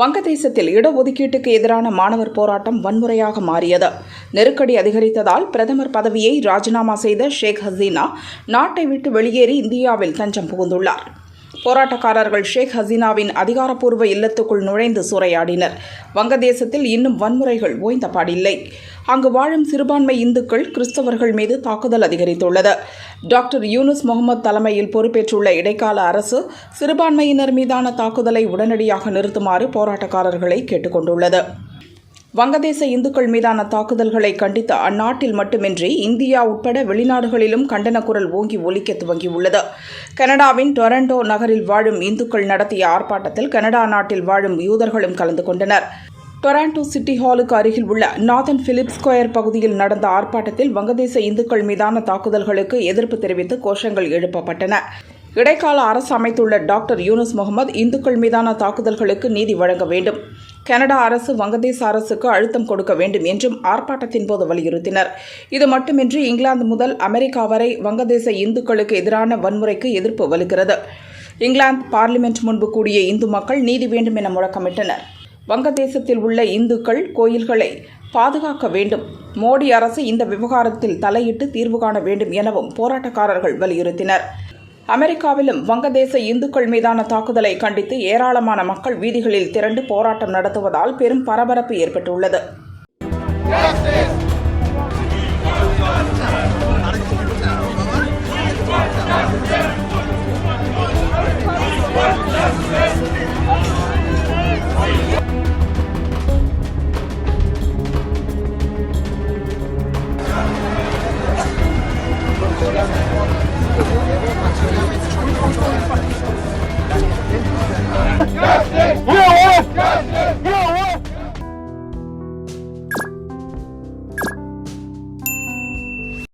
வங்கதேசத்தில் இடஒதுக்கீட்டுக்கு எதிரான மாணவர் போராட்டம் வன்முறையாக மாறியது. நெருக்கடி அதிகரித்ததால் பிரதமர் பதவியை ராஜினாமா செய்த ஷேக் ஹசீனா நாட்டை விட்டு வெளியேறி இந்தியாவில் தஞ்சம் புகுந்துள்ளார். போராட்டக்காரர்கள் ஷேக் ஹசீனாவின் அதிகாரப்பூர்வ இல்லத்துக்குள் நுழைந்து சூறையாடினர். வங்கதேசத்தில் இன்னும் வன்முறைகள் ஓய்ந்தபாடில்லை. அங்கு வாழும் சிறுபான்மை இந்துக்கள் கிறிஸ்தவர்கள் மீது தாக்குதல் அதிகரித்துள்ளது. டாக்டர் யூனுஸ் முகமது தலைமையில் பொறுப்பேற்றுள்ள இடைக்கால அரசு சிறுபான்மையினர் மீதான தாக்குதலை உடனடியாக நிறுத்துமாறு போராட்டக்காரர்களை கேட்டுக்கொண்டுள்ளது. வங்கதேச இந்துக்கள் மீதான தாக்குதல்களை கண்டித்து அந்நாட்டில் மட்டுமின்றி இந்தியா உட்பட வெளிநாடுகளிலும் கண்டன குரல் ஓங்கி ஒலிக்க துவங்கியுள்ளது. கனடாவின் டொரண்டோ நகரில் வாழும் இந்துக்கள் நடத்திய ஆர்ப்பாட்டத்தில் கனடா நாட்டில் வாழும் யூதர்களும் கலந்து கொண்டனர். டொராண்டோ சிட்டி ஹாலுக்கு அருகில் உள்ள நார்த்தன் பிலிப் ஸ்கொயர் பகுதியில் நடந்த ஆர்ப்பாட்டத்தில் வங்கதேச இந்துக்கள் மீதான தாக்குதல்களுக்கு எதிர்ப்பு தெரிவித்து கோஷங்கள் எழுப்பப்பட்டன. இடைக்கால அரசு அமைத்துள்ள டாக்டர் யூனுஸ் முகமது இந்துக்கள் மீதான தாக்குதல்களுக்கு நீதி வழங்க வேண்டும். கனடா அரசு வங்கதேச அரசுக்கு அழுத்தம் கொடுக்க வேண்டும் என்றும் ஆர்ப்பாட்டத்தின் போது வலியுறுத்தினர். இது மட்டுமின்றி இங்கிலாந்து முதல் அமெரிக்கா வரை வங்கதேச இந்துக்களுக்கு எதிரான வன்முறைக்கு எதிர்ப்பு வலுக்கிறது. இங்கிலாந்து பார்லிமெண்ட் முன்பு கூடிய இந்து மக்கள் நீதி வேண்டும் என முழக்கமிட்டனர். வங்கதேசத்தில் உள்ள இந்துக்கள் கோயில்களை பாதுகாக்க வேண்டும். மோடி அரசு இந்த விவகாரத்தில் தலையிட்டு தீர்வு காண வேண்டும் எனவும் போராட்டக்காரர்கள் வலியுறுத்தினர். அமெரிக்காவிலும் வங்கதேச இந்துக்கள் மீதான தாக்குதலை கண்டித்து ஏராளமான மக்கள் வீதிகளில் திரண்டு போராட்டம் நடத்துவதால் பெரும் பரபரப்பு ஏற்பட்டுள்ளது.